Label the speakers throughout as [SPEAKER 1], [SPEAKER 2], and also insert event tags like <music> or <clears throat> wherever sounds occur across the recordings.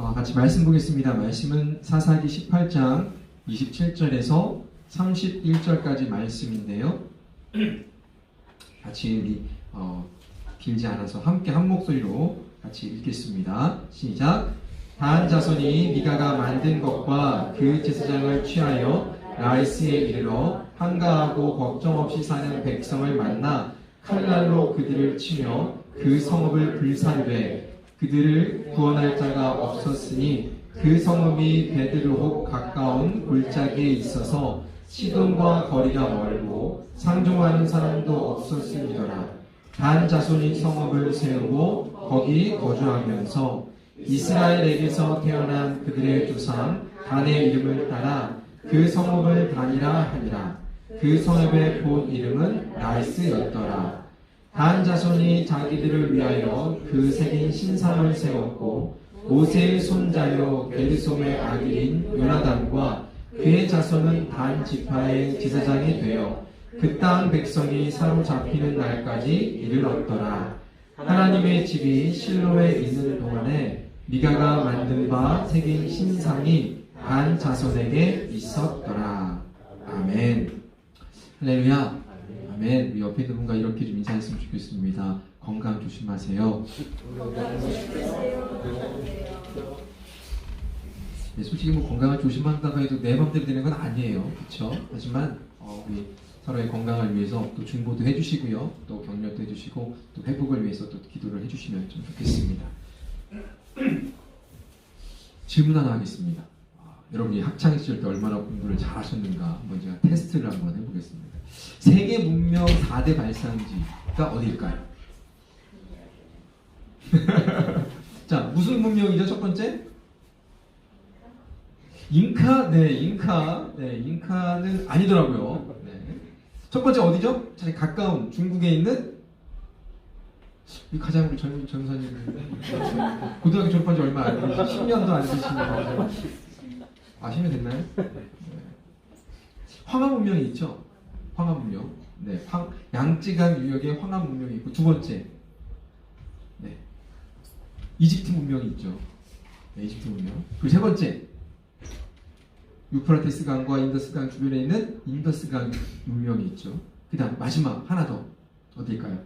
[SPEAKER 1] 어, 같이 말씀 보겠습니다. 말씀은 사사기 18장 27절에서 31절까지 말씀인데요. <clears throat> 같이 우리 어, 길지 않아서 함께 한 목소리로 같이 읽겠습니다. 시작. 단 자손이 미가가 만든 것과 그 제사장을 취하여 라이스에 이르러 한가하고 걱정 없이 사는 백성을 만나 칼날로 그들을 치며 그 성읍을 불살되 그들을 구원할 자가 없었으니 그 성읍이 베드로홉 가까운 골짜기에 있어서 시돈과 거리가 멀고 상종하는 사람도 없었음이더라. 단 자손이 성읍을 세우고 거기 거주하면서 이스라엘에게서 태어난 그들의 조상 단의 이름을 따라 그 성읍을 단이라 하니라. 그 성읍의 본 이름은 라이스였더라. 단 자손이 자기들을 위하여 그 새긴 신상을 세웠고 모세의 손자요 게르솜의 아들인 요나단과 그의 자손은 단 지파의 제사장이 되어 그 땅 백성이 사로잡히는 날까지 이르렀더라. 하나님의 집이 실로에 있는 동안에 미가가 만든 바 새긴 신상이 단 자손에게 있었더라. 아멘. 할렐루야. 아멘. 우리 옆에 있는 분과 이렇게 좀 인사했으면 좋겠습니다. 건강 조심하세요. 네, 솔직히 뭐 건강을 조심한다고 해도 내 맘대로 되는 건 아니에요. 그렇죠? 하지만 어, 우리 서로의 건강을 위해서 또 중보도 해주시고요. 또 격려도 해주시고 또 회복을 위해서 또 기도를 해주시면 좀 좋겠습니다. <clears throat> 질문 하나 하겠습니다. 아, 여러분이 학창 시절 때 얼마나 공부를 잘하셨는가 제가 테스트를 한번 해보겠습니다. 세계 문명 4대 발상지가 어디일까요? <laughs> 자, 무슨 문명이죠? 첫 번째? 잉카, 네, 잉카, 네, 잉카는 아니더라고요. 네. 첫 번째 어디죠? 잘 가까운 중국에 있는 이 가장 우리 젊은 전사님인데 고등학교 졸업한 지 얼마 안 되시 10년도 안 되시는 거죠? 아, 10년 됐나요? 네. 황하 문명이 있죠. 황하 문명. 네, 황, 양쯔강 유역에 황하 문명이 있고 두 번째, 네, 이집트 문명이 있죠. 네, 이집트 문명. 그리고 세 번째, 유프라테스 강과 인더스 강 주변에 있는 인더스 강 문명이 있죠. 그다음 마지막 하나 더 어딜까요?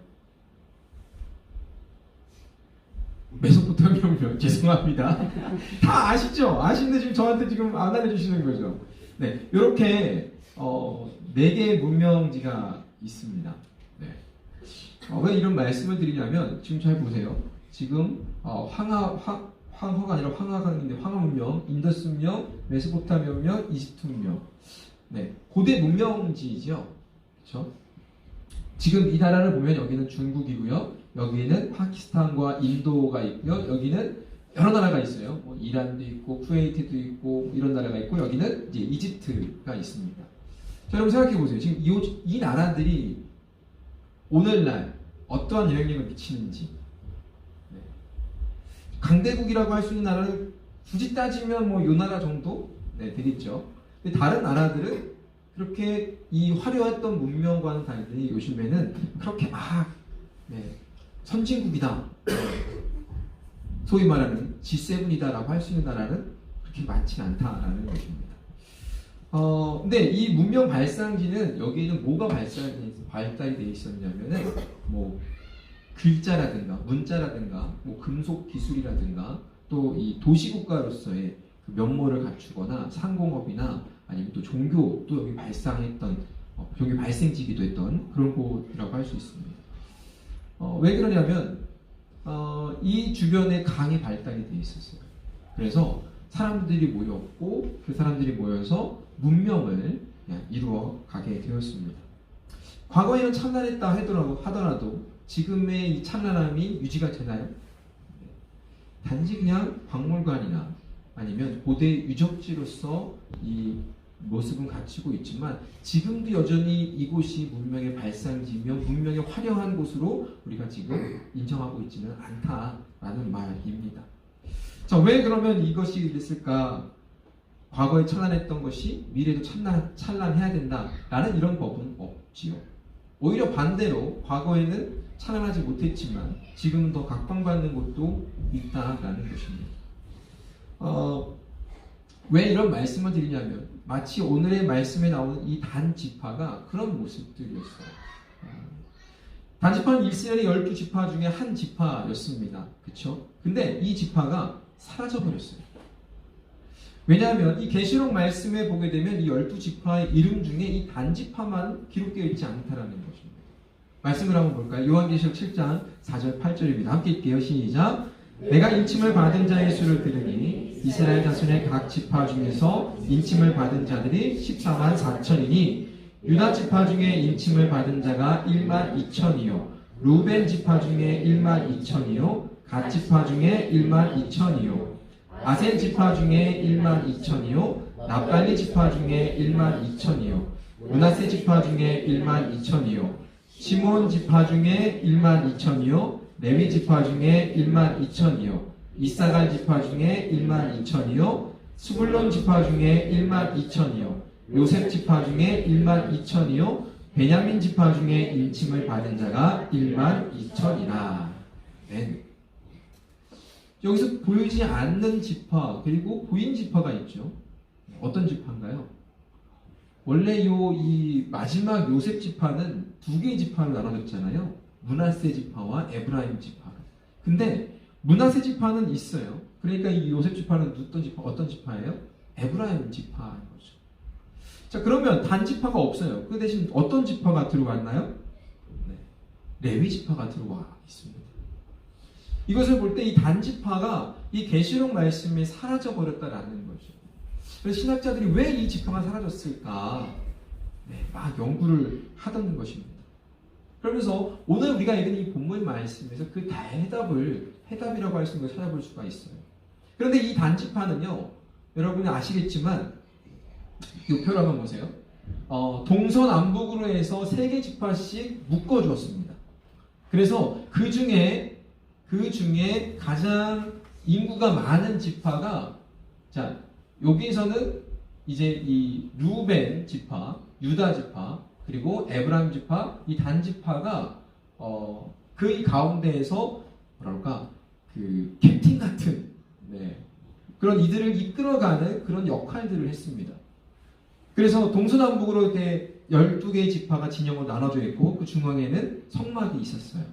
[SPEAKER 1] 메소포타미아 문명 죄송합니다. <laughs> 다 아시죠? 아시는데 지금 저한테 지금 안 알려주시는 거죠. 네, 이렇게 어, 네 개의 문명지가 있습니다. 네. 어, 왜 이런 말씀을 드리냐면 지금 잘 보세요. 지금 어, 황하 황, 황허가 아니라 황하강인데 황하 문명, 인더스 문명, 메소포타미아 문명, 이집트 문명. 네, 고대 문명지죠. 그렇죠? 지금 이 나라를 보면 여기는 중국이고요. 여기는 파키스탄과 인도가 있고요. 여기는 여러 나라가 있어요. 뭐 이란도 있고 쿠웨이트도 있고 뭐 이런 나라가 있고 여기는 이제 이집트가 있습니다. 자, 여러분 생각해 보세요. 지금 이, 이 나라들이 오늘날 어떠한 영향력을 미치는지 네. 강대국이라고 할 수 있는 나라를 굳이 따지면 뭐 요 나라 정도 네, 되겠죠. 근데 다른 나라들은 그렇게 이 화려했던 문명과는 달리 요즘에는 그렇게 막 네, 선진국이다. 소위 말하는 G7이다라고 할 수 있는 나라는 그렇게 많지 않다라는 것입니다. 어, 근데 이 문명 발상지는 여기에는 뭐가 발달이, 발달이 되어 있었냐면은 뭐 글자라든가 문자라든가 뭐 금속 기술이라든가 또 이 도시국가로서의 그 면모를 갖추거나 상공업이나 아니면 또 종교도 여기 발상했던 어, 종교 발생지기도 했던 그런 곳이라고 할 수 있습니다. 어, 왜 그러냐면 어, 이 주변에 강이 발달이 되어 있었어요. 그래서 사람들이 모였고 그 사람들이 모여서 문명을 이루어 가게 되었습니다. 과거에는 찬란했다 하더라도, 지금의 이 찬란함이 유지가 되나요? 단지 그냥 박물관이나 아니면 고대 유적지로서 이 모습은 갖추고 있지만 지금도 여전히 이곳이 문명의 발상지며 문명의 화려한 곳으로 우리가 지금 인정하고 있지는 않다라는 말입니다. 자, 왜 그러면 이것이 이랬을까? 과거에 찬란했던 것이 미래도 찬란, 찬란해야 된다라는 이런 법은 없지요. 오히려 반대로 과거에는 찬란하지 못했지만 지금 더 각광받는 곳도 있다라는 것입니다. 왜 이런 말씀을 드리냐면 마치 오늘의 말씀에 나오는 이 단지파가 그런 모습들이었어요. 아, 단지파는 이스라엘의 열두 지파 중에 한 지파였습니다. 그렇죠? 근데 이 지파가 사라져 버렸어요. 왜냐하면 이 계시록 말씀에 보게 되면 이 열두 지파의 이름 중에 이 단지파만 기록되어 있지 않다라는 것입니다. 말씀을 한번 볼까요? 요한계시록 7장 4절 8절입니다. 함께 읽게요. 시작. 내가 인침을 받은 자의 수를 들으니 이스라엘 자손의 각 지파 중에서 인침을 받은 자들이 14만 4천이니 유다 지파 중에 인침을 받은 자가 1만 2천이요 루벤 지파 중에 1만 2천이요 갓 지파 중에 1만 2천이요 아센 지파 중에 1만 2천이요 납달리 지파 중에 1만 2천이요 문하세 지파 중에 1만 2천이요 시몬 지파 중에 1만 2천이요 레위 지파 중에 1만 2천이요 이사갈 지파 중에 1만 2천이요 수불론 지파 중에 1만 2천이요 요셉 지파 중에 1만 2천이요 베냐민 지파 중에 인침을 받은 자가 1만 2천이라 네. 여기서 보이지 않는 지파 그리고 보인 지파가 있죠 어떤 지파인가요? 원래 요 이 마지막 요셉 지파는 두 개의 지파로 나눠졌잖아요. 문하세 지파와 에브라임 지파. 근데 문하세 지파는 있어요. 그러니까 이 요셉 지파는 어떤 지파 어떤 지파예요? 에브라임 지파인 거죠. 자 그러면 단 지파가 없어요. 그 대신 어떤 지파가 들어왔나요? 네. 레위 지파가 들어와 있습니다. 이것을 볼 때 이 단 지파가 이 계시록 말씀이 사라져 버렸다라는 거죠. 그래서 신학자들이 왜 이 지파가 사라졌을까? 네, 막 연구를 하던 것입니다. 그러면서 오늘 우리가 읽은 이 본문 말씀에서 그 대답을 해답이라고 할 수 있는 걸 찾아볼 수가 있어요. 그런데 이 단지파는요, 여러분이 아시겠지만 이 표를 한번 보세요. 어, 동서남북으로 해서 세 개 지파씩 묶어주었습니다. 그래서 그 중에 그 중에 가장 인구가 많은 지파가 자 여기서는 이제 이 루벤 지파, 유다 지파, 그리고 에브라임 지파, 이 단 지파가 어, 그 가운데에서 뭐랄까 그 캡틴 같은 네, 그런 이들을 이끌어가는 그런 역할들을 했습니다. 그래서 동서남북으로 이렇게 12개의 지파가 진영으로 나눠져 있고 그 중앙에는 성막이 있었어요.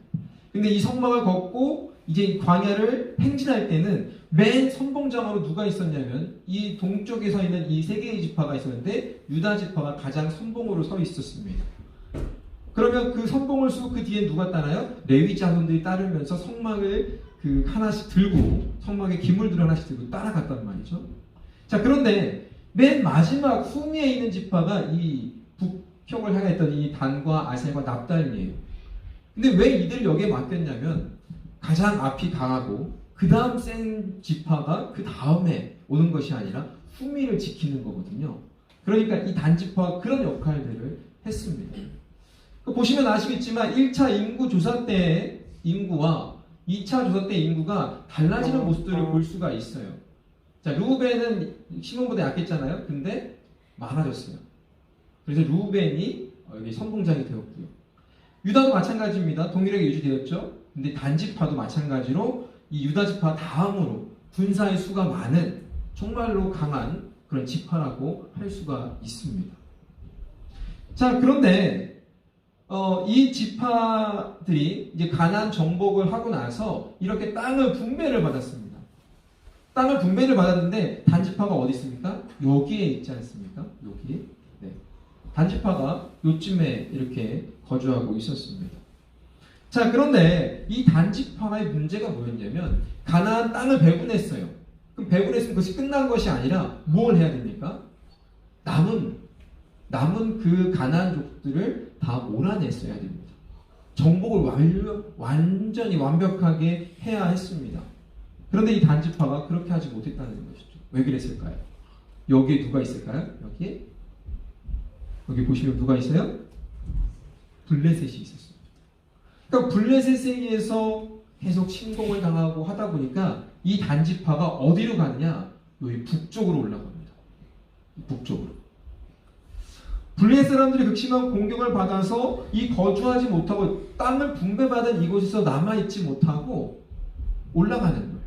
[SPEAKER 1] 근데 이 성막을 걷고 이제 이 광야를 행진할 때는 맨 선봉장으로 누가 있었냐면 이 동쪽에 서 있는 이 세 개의 지파가 있었는데 유다 지파가 가장 선봉으로 서 있었습니다. 그러면 그 선봉을 쓰고 그 뒤에 누가 따라요? 레위 자손들이 따르면서 성막을 그 하나씩 들고 성막에 기물들 하나씩 들고 따라갔단 말이죠. 자 그런데 맨 마지막 후미에 있는 지파가 이 북쪽을 향했던 이 단과 아셀과 납달리예요. 근데 왜 이들 여기에 맡겼냐면 가장 앞이 강하고 그 다음 센 지파가 그 다음에 오는 것이 아니라 후미를 지키는 거거든요. 그러니까 이 단지파가 그런 역할들을 했습니다. 그 보시면 아시겠지만 1차 인구 조사 때의 인구와 2차 조사 때 인구가 달라지는 모습들을 볼 수가 있어요. 자, 루벤은 시몬보다 약했잖아요. 근데 많아졌어요. 그래서 루벤이 여기 선봉장이 되었고요. 유다도 마찬가지입니다. 동일하게 유지되었죠. 근데 단지파도 마찬가지로 이 유다 지파 다음으로 군사의 수가 많은 정말로 강한 그런 지파라고 할 수가 있습니다. 자, 그런데 어, 이 지파들이 이제 가난 정복을 하고 나서 이렇게 땅을 분배를 받았습니다. 땅을 분배를 받았는데 단지파가 어디 있습니까? 여기에 있지 않습니까? 여기에. 네. 단지파가 요쯤에 이렇게 거주하고 있었습니다. 자, 그런데 이 단지파의 문제가 뭐였냐면 가나안 땅을 배분했어요. 그럼 배분했으면 그것이 끝난 것이 아니라 뭘 해야 됩니까? 남은 남은 그 가나안 족들을 다 몰아냈어야 됩니다. 정복을 완료, 완전히 완벽하게 해야 했습니다. 그런데 이 단지파가 그렇게 하지 못했다는 것이죠. 왜 그랬을까요? 여기에 누가 있을까요? 여기에 여기 보시면 누가 있어요? 블레셋이 있었습니다. 그러니까 블레셋에 의해서 계속 침공을 당하고 하다 보니까 이 단지파가 어디로 가느냐? 여기 북쪽으로 올라갑니다. 북쪽으로. 블레셋 사람들이 극심한 공격을 받아서 이 거주하지 못하고 땅을 분배받은 이곳에서 남아있지 못하고 올라가는 거예요.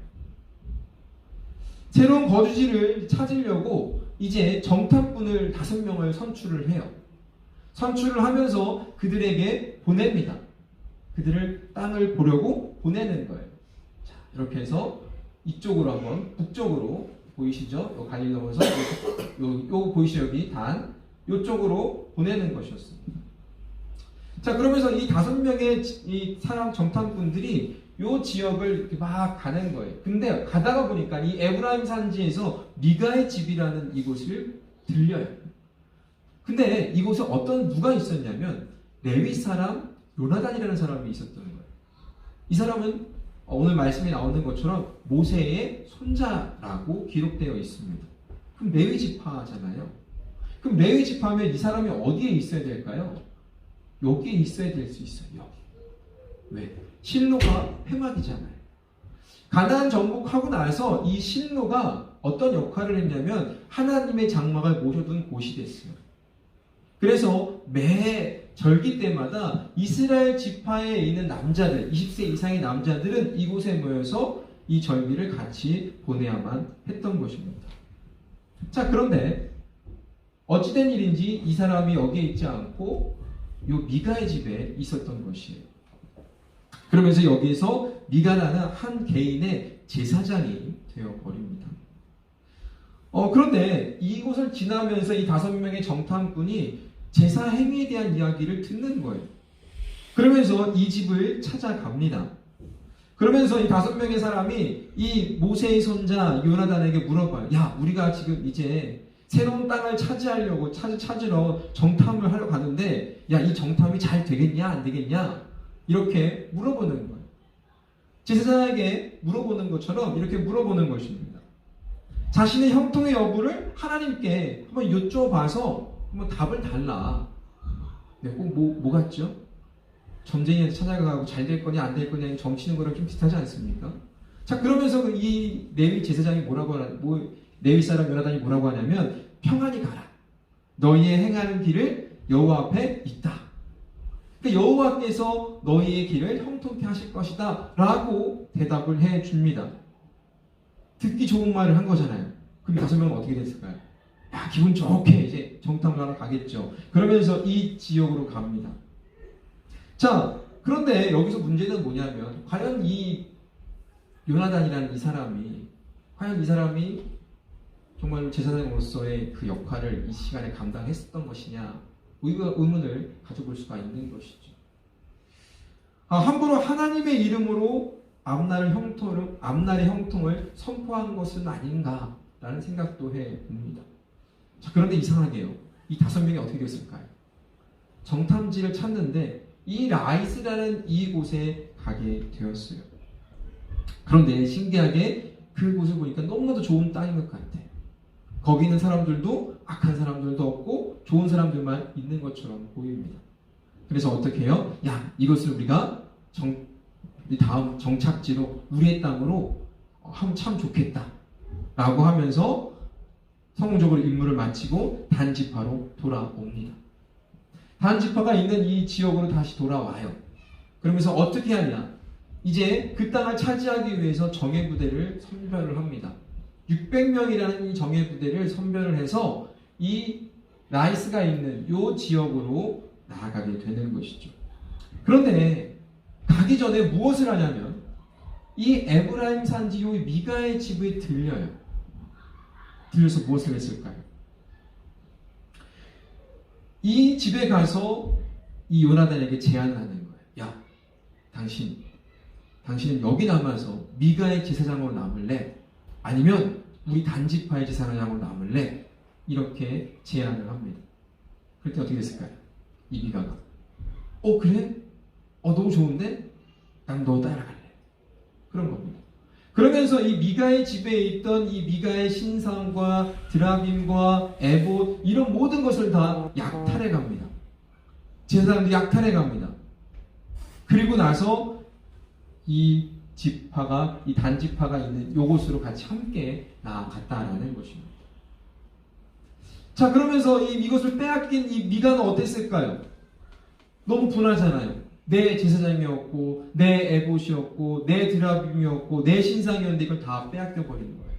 [SPEAKER 1] 새로운 거주지를 찾으려고 이제 정탐꾼을 다섯 명을 선출을 해요. 선출을 하면서 그들에게 보냅니다. 그들을 땅을 보려고 보내는 거예요. 자, 이렇게 해서 이쪽으로 한번 북쪽으로 보이시죠? 요 갈릴 넘어서 요, 요, 요 보이시죠? 여기 단 요쪽으로 보내는 것이었습니다. 자, 그러면서 이 다섯 명의 지- 이 사람 정탐꾼들이 요 지역을 이렇게 막 가는 거예요. 근데 가다가 보니까 이 에브라임 산지에서 미가의 집이라는 이곳을 들려요. 근데 이곳에 어떤 누가 있었냐면 레위 사람 요나단이라는 사람이 있었던 거예요. 이 사람은 오늘 말씀에 나오는 것처럼 모세의 손자라고 기록되어 있습니다. 그럼 레위 지파잖아요. 그럼 레위 지파면 이 사람이 어디에 있어야 될까요? 여기에 있어야 될 수 있어요. 여기. 왜? 실로가 폐막이잖아요. 가나안 정복하고 나서 이 실로가 어떤 역할을 했냐면 하나님의 장막을 모셔둔 곳이 됐어요. 그래서 매 절기 때마다 이스라엘 지파에 있는 남자들, 20세 이상의 남자들은 이곳에 모여서 이 절기를 같이 보내야만 했던 것입니다. 자, 그런데 어찌된 일인지 이 사람이 여기에 있지 않고 요 미가의 집에 있었던 것이에요. 그러면서 여기에서 미가라는 한 개인의 제사장이 되어 버립니다. 어, 그런데 이곳을 지나면서 이 다섯 명의 정탐꾼이 제사 행위에 대한 이야기를 듣는 거예요. 그러면서 이 집을 찾아갑니다. 그러면서 이 다섯 명의 사람이 이 모세의 손자 요나단에게 물어봐요. 야, 우리가 지금 이제 새로운 땅을 차지하려고 찾, 찾으러 정탐을 하러 가는데, 야, 이 정탐이 잘 되겠냐, 안 되겠냐? 이렇게 물어보는 거예요. 제사장에게 물어보는 것처럼 이렇게 물어보는 것입니다. 자신의 형통의 여부를 하나님께 한번 여쭤봐서 한번 답을 달라. 네, 꼭 뭐, 뭐 같죠? 점쟁이한테 찾아가고 잘 될 거냐 안 될 거냐 점치는 거랑 좀 비슷하지 않습니까? 자 그러면서 그이 레위 제사장이 뭐라고 하나 뭐 레위 사람 요나단이 뭐라고 하냐면 평안히 가라. 너희의 행하는 길을 여호와 앞에 있다. 그러니까 여호와께서 너희의 길을 형통케 하실 것이다 라고 대답을 해 줍니다. 듣기 좋은 말을 한 거잖아요. 그럼 이 다섯 명은 어떻게 됐을까요? 야 기분 좋게 이제 하러 가겠죠. 그러면서 이 지역으로 갑니다. 자 그런데 여기서 문제는 뭐냐면 과연 이 요나단이라는 이 사람이 과연 이 사람이 정말 제사장으로서의 그 역할을 이 시간에 감당했었던 것이냐 의문을 가져볼 수가 있는 것이죠. 아, 함부로 하나님의 이름으로 앞날의 형통을 앞날의 형통을 선포한 것은 아닌가라는 생각도 해 봅니다. 자, 그런데 이상하게요. 이 다섯 명이 어떻게 됐을까요? 정탐지를 찾는데 이 라이스라는 이곳에 가게 되었어요. 그런데 신기하게 그곳을 보니까 너무나도 좋은 땅인 것 같아. 거기 있는 사람들도 악한 사람들도 없고 좋은 사람들만 있는 것처럼 보입니다. 그래서 어떻게 해요? 야, 이것을 우리가 정, 이 다음 정착지로 우리의 땅으로 하면 참 좋겠다. 라고 하면서 성공적으로 임무를 마치고 단지파로 돌아옵니다. 단지파가 있는 이 지역으로 다시 돌아와요. 그러면서 어떻게 하냐? 이제 그 땅을 차지하기 위해서 정예 부대를 선별을 합니다. 600명이라는 이 정예 부대를 선별을 해서 이 라이스가 있는 이 지역으로 나아가게 되는 것이죠. 그런데 가기 전에 무엇을 하냐면 이 에브라임 산지 요 미가의 집에 들려요. 들려서 무엇을 했을까요? 이 집에 가서 이 요나단에게 제안을 하는 거예요. 야, 당신, 당신은 여기 남아서 미가의 제사장으로 남을래? 아니면 우리 단지파의 제사장으로 남을래? 이렇게 제안을 합니다. 그럴 때 어떻게 됐을까요? 이 미가가 어 그래? 어 너무 좋은데? 난 너 따라갈래. 그런 겁니다. 그러면서 이 미가의 집에 있던 이 미가의 신상과 드라빔과 에봇 이런 모든 것을 다 약탈해 갑니다. 제사장들이 약탈해 갑니다. 그리고 나서 이 지파가 이 단지파가 있는 요곳으로 같이 함께 나아갔다라는 것입니다. 자 그러면서 이 이것을 빼앗긴 이 미가는 어땠을까요? 너무 분하잖아요. 내 제사장이었고 내 에봇이었고 내 드라빔이었고 내 신상이었는데 이걸 다 빼앗겨 버리는 거예요.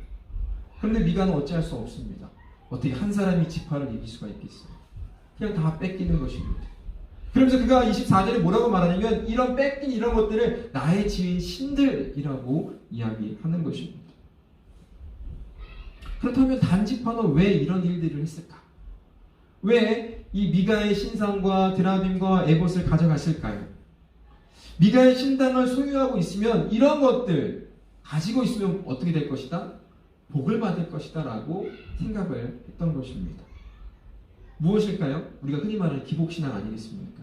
[SPEAKER 1] 그런데 미가는 어찌할 수 없습니다. 어떻게 한 사람이 지파를 이길 수가 있겠어요? 그냥 다 뺏기는 것입니다. 그러면서 그가 24절에 뭐라고 말하냐면 이런 뺏긴 이런 것들을 나의 지인 신들이라고 이야기하는 것입니다. 그렇다면 단지파는 왜 이런 일들을 했을까? 왜 이 미가의 신상과 드라빔과 에봇을 가져갔을까요? 미가의 신당을 소유하고 있으면 이런 것들 가지고 있으면 어떻게 될 것이다? 복을 받을 것이다 라고 생각을 했던 것입니다. 무엇일까요? 우리가 흔히 말하는 기복신앙 아니겠습니까?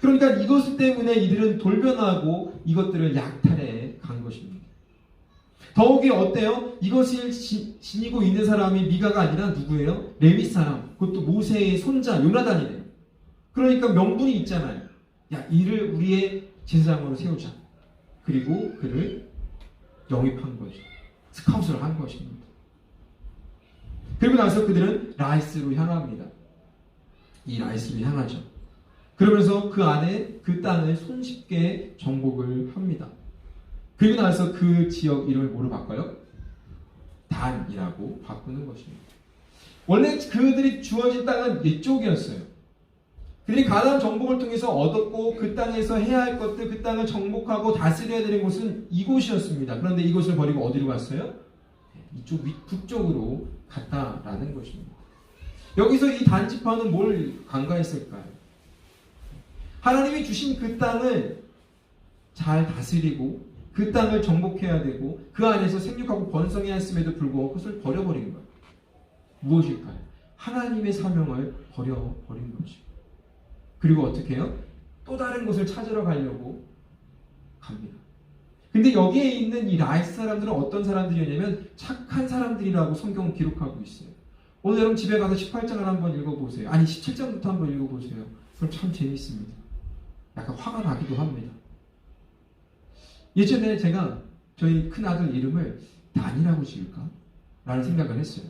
[SPEAKER 1] 그러니까 이것 때문에 이들은 돌변하고 이것들을 약탈해 간 것입니다. 더욱이 어때요? 이것을 지, 지니고 있는 사람이 미가가 아니라 누구예요? 레위 사람, 그것도 모세의 손자 요나단이래요. 그러니까 명분이 있잖아요. 야, 이를 우리의 제사장으로 세우자. 그리고 그를 영입한 거죠. 스카웃을 한 것입니다. 그리고 나서 그들은 라이스로 향합니다. 이 라이스로 향하죠. 그러면서 그 안에 그 땅을 손쉽게 정복을 합니다. 그리고 나서 그 지역 이름을 뭐로 바꿔요? 단이라고 바꾸는 것입니다. 원래 그들이 주어진 땅은 이쪽이었어요. 그들이 가나안 정복을 통해서 얻었고 그 땅에서 해야 할 것들 그 땅을 정복하고 다스려야 되는 곳은 이곳이었습니다. 그런데 이곳을 버리고 어디로 갔어요? 이쪽 위, 북쪽으로 갔다라는 것입니다. 여기서 이 단지파는 뭘 간과했을까요? 하나님이 주신 그 땅을 잘 다스리고 그 땅을 정복해야 되고 그 안에서 생육하고 번성해야 했음에도 불구하고 그것을 버려버린 거예요. 무엇일까요? 하나님의 사명을 버려버린 거죠. 그리고 어떻게 해요? 또 다른 곳을 찾으러 가려고 갑니다. 근데 여기에 있는 이 라이스 사람들은 어떤 사람들이었냐면 착한 사람들이라고 성경은 기록하고 있어요. 오늘 여러분 집에 가서 18장을 한번 읽어보세요. 아니 17장부터 한번 읽어보세요. 그럼 참 재밌습니다. 약간 화가 나기도 합니다. 예전에 제가 저희 큰 아들 이름을 단이라고 지을까? 라는 생각을 했어요.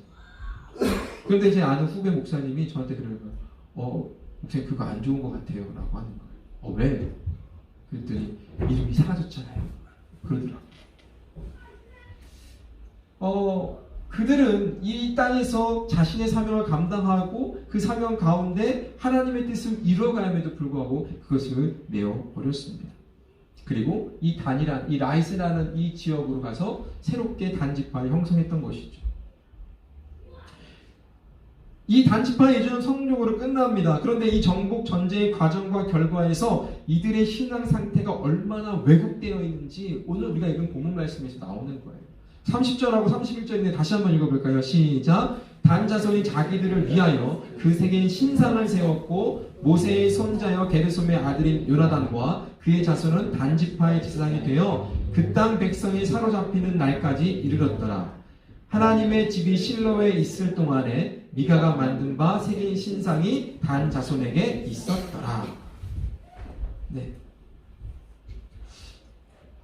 [SPEAKER 1] 그런데 제 아는 후배 목사님이 저한테 그러는 거예요. 어, 목사님 그거 안 좋은 것 같아요. 라고 하는 거예요. 어, 왜? 그랬더니 이름이 사라졌잖아요. 그러더라고요. 어, 그들은 이 땅에서 자신의 사명을 감당하고 그 사명 가운데 하나님의 뜻을 이루어가야에도 불구하고 그것을 내어 버렸습니다. 그리고 이 단이란 이 라이스라는 이 지역으로 가서 새롭게 단지파를 형성했던 것이죠. 이 단지파 예전은 성공적으로 끝납니다. 그런데 이 정복 전쟁의 과정과 결과에서 이들의 신앙 상태가 얼마나 왜곡되어 있는지 오늘 우리가 읽은 본문 말씀에서 나오는 거예요. 30절하고 31절인데 다시 한번 읽어볼까요? 시작. 단자손이 자기들을 위하여 그 세계인 신상을 세웠고 모세의 손자여 게르솜의 아들인 요나단과 그의 자손은 단지파의 지상이 되어 그 땅 백성이 사로잡히는 날까지 이르렀더라. 하나님의 집이 실로에 있을 동안에 미가가 만든 바 세계인 신상이 단 자손에게 있었더라. 네.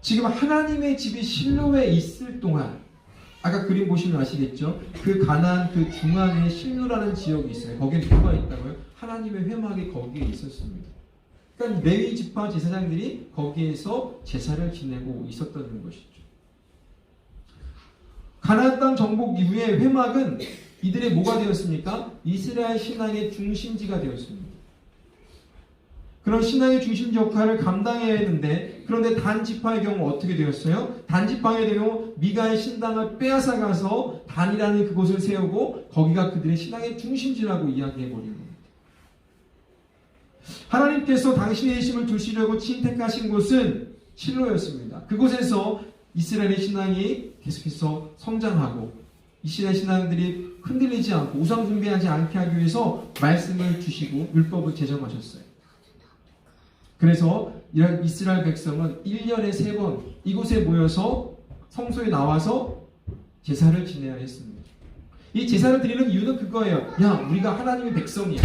[SPEAKER 1] 지금 하나님의 집이 실로에 있을 동안 아까 그림 보시면 아시겠죠? 그 가난 그 중앙에 실로라는 지역이 있어요. 거기에 누가 있다고요? 하나님의 회막이 거기에 있었습니다. 그러니까 레위 지파 제사장들이 거기에서 제사를 지내고 있었던 것이죠. 가나안 땅 정복 이후에 회막은 이들의 뭐가 되었습니까? 이스라엘 신앙의 중심지가 되었습니다. 그런 신앙의 중심지 역할을 감당해야 했는데 그런데 단지파의 경우 어떻게 되었어요? 단지파의 경우 미가의 신당을 빼앗아 가서 단이라는 그곳을 세우고 거기가 그들의 신앙의 중심지라고 이야기해 버린 겁니다. 하나님께서 당신의 힘을 두시려고 친택하신 곳은 실로였습니다. 그곳에서 이스라엘의 신앙이 계속해서 성장하고 이스라엘 신앙들이 흔들리지 않고 우상 숭배하지 않게 하기 위해서 말씀을 주시고 율법을 제정하셨어요. 그래서 이런 이스라엘 백성은 1년에 세번 이곳에 모여서 성소에 나와서 제사를 지내야 했습니다. 이 제사를 드리는 이유는 그거예요. 야, 우리가 하나님의 백성이야.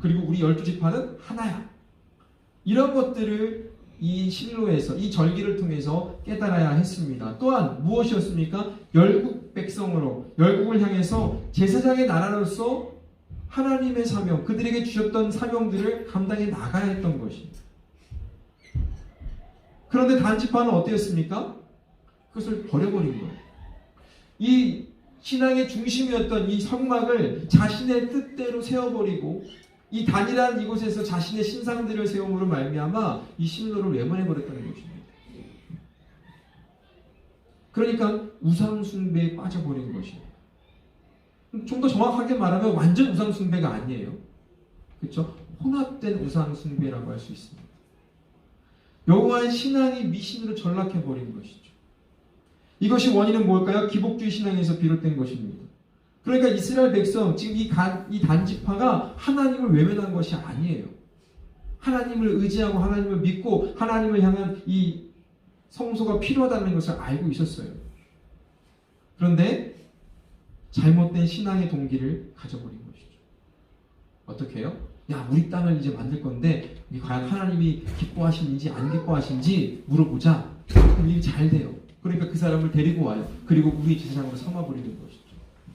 [SPEAKER 1] 그리고 우리 열두 지파는 하나야. 이런 것들을 이 실로에서 이 절기를 통해서 깨달아야 했습니다. 또한 무엇이었습니까? 열국 백성으로 열국을 향해서 제사장의 나라로서 하나님의 사명, 그들에게 주셨던 사명들을 감당해 나가야 했던 것입니다. 그런데 단지파는 어땠습니까? 그것을 버려버린 거예요. 이 신앙의 중심이었던 이 성막을 자신의 뜻대로 세워버리고 이 단일한 이곳에서 자신의 신상들을 세움으로 말미암아 이 신로를 외면해 버렸다는 것입니다. 그러니까 우상 숭배에 빠져버린 것이에요. 좀 더 정확하게 말하면 완전 우상 숭배가 아니에요. 그렇죠? 혼합된 우상 숭배라고 할 수 있습니다. 여호와의 신앙이 미신으로 전락해 버린 것이죠. 이것이 원인은 뭘까요? 기복주의 신앙에서 비롯된 것입니다. 그러니까 이스라엘 백성 지금 이, 간, 이 단지파가 하나님을 외면한 것이 아니에요. 하나님을 의지하고 하나님을 믿고 하나님을 향한 이 성소가 필요하다는 것을 알고 있었어요. 그런데 잘못된 신앙의 동기를 가져버린 것이죠. 어떻게 해요? 야, 우리 땅을 이제 만들 건데 과연 하나님이 기뻐하시는지 안 기뻐하시는지 물어보자. 그럼 일이 잘 돼요. 그러니까 그 사람을 데리고 와요. 그리고 우리 제사장으로 삼아버리는 것이죠.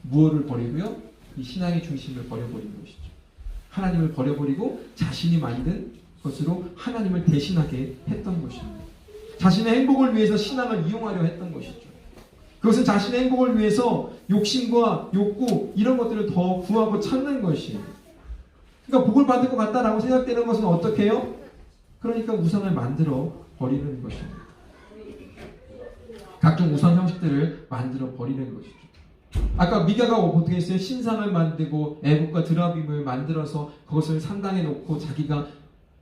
[SPEAKER 1] 무엇을 버리고요? 이 신앙의 중심을 버려버린 것이죠. 하나님을 버려버리고 자신이 만든 것으로 하나님을 대신하게 했던 것입니다. 자신의 행복을 위해서 신앙을 이용하려 했던 것이죠. 그것은 자신의 행복을 위해서 욕심과 욕구 이런 것들을 더 구하고 찾는 것이에요. 그러니까 복을 받을 것 같다라고 생각되는 것은 어떻게 해요? 그러니까 우상을 만들어 버리는 것입니다. 각종 우상 형식들을 만들어 버리는 것이죠. 아까 미가가 어떻게 했어요? 신상을 만들고 애국과 드라빔을 만들어서 그것을 상당해 놓고 자기가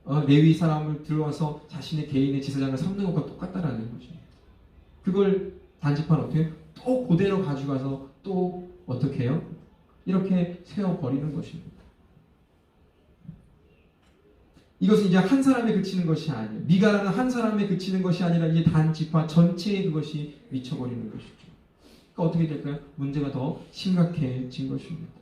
[SPEAKER 1] 어, 레위 사람을 들어와서 자신의 개인의 제사장을 삼는 것과 똑같다라는 것입니다. 그걸 단지판 어떻게? 또 그대로 가져가서 또 어떻게 해요? 이렇게 세워버리는 것입니다. 이것은 이제 한 사람에 그치는 것이 아니에요. 미가라는 한 사람에 그치는 것이 아니라 이제 단지파 전체에 그것이 미쳐버리는 것이죠. 그러니까 어떻게 될까요? 문제가 더 심각해진 것입니다.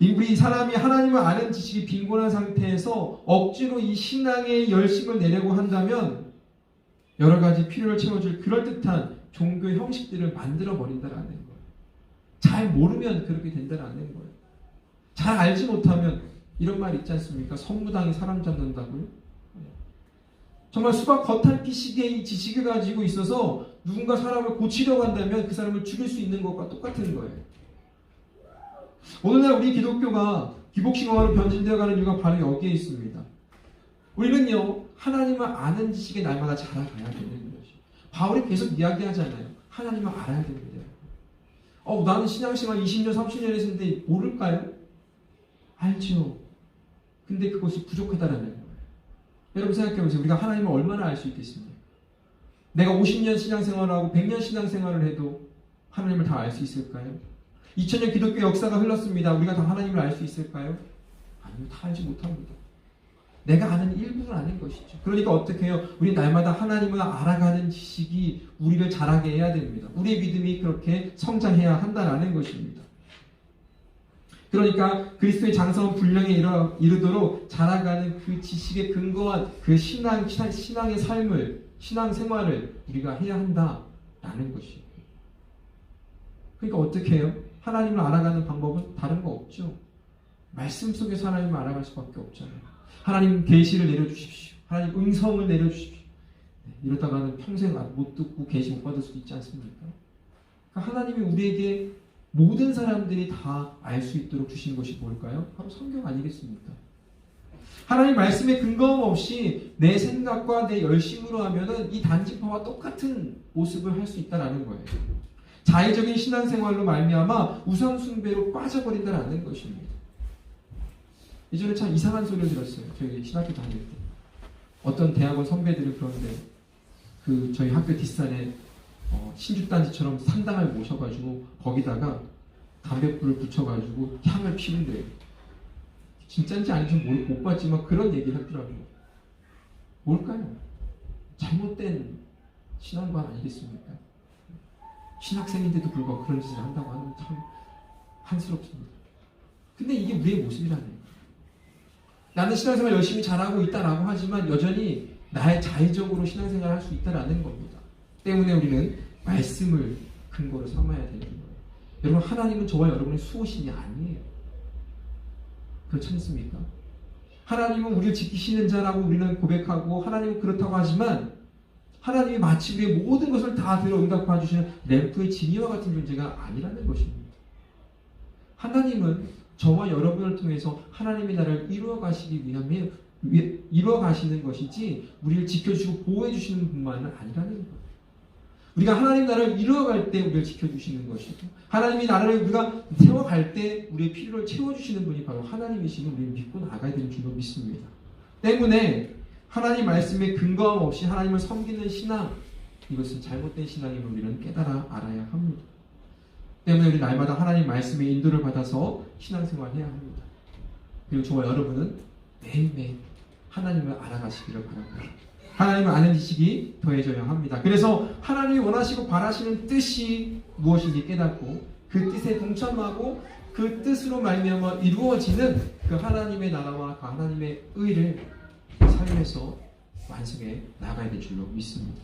[SPEAKER 1] 우리 사람이 하나님을 아는 지식이 빈곤한 상태에서 억지로 이 신앙의 열심을 내려고 한다면 여러 가지 필요를 채워줄 그럴듯한 종교 형식들을 만들어 버린다라는 거예요. 잘 모르면 그렇게 된다라는 거예요. 잘 알지 못하면 이런 말 있지 않습니까? 성무당이 사람 잡는다고요? 정말 수박 겉핥기식의 지식을 가지고 있어서 누군가 사람을 고치려고 한다면 그 사람을 죽일 수 있는 것과 똑같은 거예요. 오늘날 우리 기독교가 기복신앙으로 변질되어 가는 이유가 바로 여기에 있습니다. 우리는요, 하나님을 아는 지식에 날마다 자라가야 되는 것이. 바울이 계속 이야기하잖아요. 하나님을 알아야 됩니다. 어, 나는 신앙생활 20년, 30년 했는데 모를까요? 알죠. 근데 그것이 부족하다는 거예요. 여러분 생각해 보세요. 우리가 하나님을 얼마나 알 수 있겠습니까? 내가 50년 신앙생활을 하고 100년 신앙생활을 해도 하나님을 다 알 수 있을까요? 2000년 기독교 역사가 흘렀습니다. 우리가 다 하나님을 알 수 있을까요? 아니요, 다 알지 못합니다. 내가 아는 일부는 아는 것이죠. 그러니까 어떻게 해요? 우리 날마다 하나님을 알아가는 지식이 우리를 자라게 해야 됩니다. 우리의 믿음이 그렇게 성장해야 한다는 것입니다. 그러니까 그리스도의 장성한 분량에 이르, 이르도록 자라가는 그 지식에 근거한 그 신앙, 신앙의 삶을, 신앙 생활을 우리가 해야 한다라는 것이에요. 그러니까 어떻게 해요? 하나님을 알아가는 방법은 다른 거 없죠. 말씀 속에서 하나님을 알아갈 수밖에 없잖아요. 하나님 계시를 내려주십시오. 하나님 음성을 내려주십시오. 네, 이러다가는 평생 못 듣고 계시 못 받을 수도 있지 않습니까? 그러니까 하나님이 우리에게 모든 사람들이 다 알 수 있도록 주신 것이 뭘까요? 바로 성경 아니겠습니까? 하나님 말씀에 근거 없이 내 생각과 내 열심으로 하면은 이 단지파와 똑같은 모습을 할 수 있다라는 거예요. 자의적인 신앙생활로 말미암아 우상 숭배로 빠져버린다는 것입니다. 예전에 참 이상한 소리를 들었어요. 저희 신학교 다닐 때 어떤 대학원 선배들이 그런데 그 저희 학교 뒷산에 어, 신주단지처럼 산당을 모셔가지고 거기다가 담배불을 붙여가지고 향을 피운대요. 진짜인지 아닌지 못 봤지만 그런 얘기를 하더라고요. 뭘까요? 잘못된 신앙관 아니겠습니까? 신학생인데도 불구하고 그런 짓을 한다고 하는 참 한스럽습니다. 근데 이게 우리의 모습이라네요. 나는 신앙생활 열심히 잘하고 있다라고 하지만 여전히 나의 자의적으로 신앙생활 할 수 있다라는 겁니다. 때문에 우리는 말씀을 근거로 삼아야 되는 거예요. 여러분 하나님은 저와 여러분의 수호신이 아니에요. 그렇지 않습니까? 하나님은 우리를 지키시는 자라고 우리는 고백하고 하나님은 그렇다고 하지만 하나님이 마치 우리의 모든 것을 다 들어 응답해 주시는 램프의 진이와 같은 존재가 아니라는 것입니다. 하나님은 저와 여러분을 통해서 하나님의 나라를 이루어 가시기 위함에 위- 이루어 가시는 것이지 우리를 지켜주시고 보호해 주시는 분만은 아니라는 거예요. 우리가 하나님 나라를 이루어갈 때 우리를 지켜주시는 것이고 하나님의 나라를 우리가 세워갈 때 우리의 필요를 채워주시는 분이 바로 하나님이시면 우리는 믿고 나가야 되는 줄로 믿습니다. 때문에 하나님 말씀에 근거함 없이 하나님을 섬기는 신앙 이것은 잘못된 신앙임을 우리는 깨달아 알아야 합니다. 때문에 우리 날마다 하나님 말씀의 인도를 받아서 신앙생활 해야 합니다. 그리고 저와 여러분은 매일매일 하나님을 알아가시기를 바랍니다. 하나님을 아는 지식이 더해져야 합니다. 그래서 하나님이 원하시고 바라시는 뜻이 무엇인지 깨닫고 그 뜻에 동참하고 그 뜻으로 말미암아 이루어지는 그 하나님의 나라와 그 하나님의 의를 삶에서 완성해 나가야 될 줄로 믿습니다.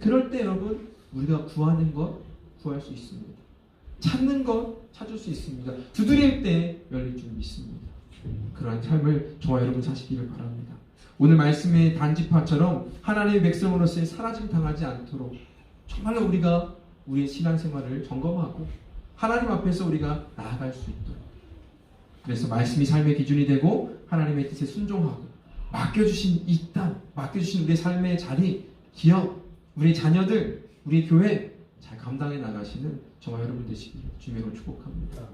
[SPEAKER 1] 그럴 때 여러분 우리가 구하는 것 구할 수 있습니다. 찾는 것 찾을 수 있습니다. 두드릴 때 열릴 줄 믿습니다. 그러한 삶을 저와 여러분 사시기를 바랍니다. 오늘 말씀의 단지파처럼 하나님의 백성으로서의 사라짐 당하지 않도록 정말로 우리가 우리의 신앙생활을 점검하고 하나님 앞에서 우리가 나아갈 수 있도록 그래서 말씀이 삶의 기준이 되고 하나님의 뜻에 순종하고 맡겨주신 이 땅, 맡겨주신 우리의 삶의 자리, 기업, 우리 자녀들, 우리 교회 잘 감당해 나가시는 저와 여러분 되시기를 주님으로 축복합니다.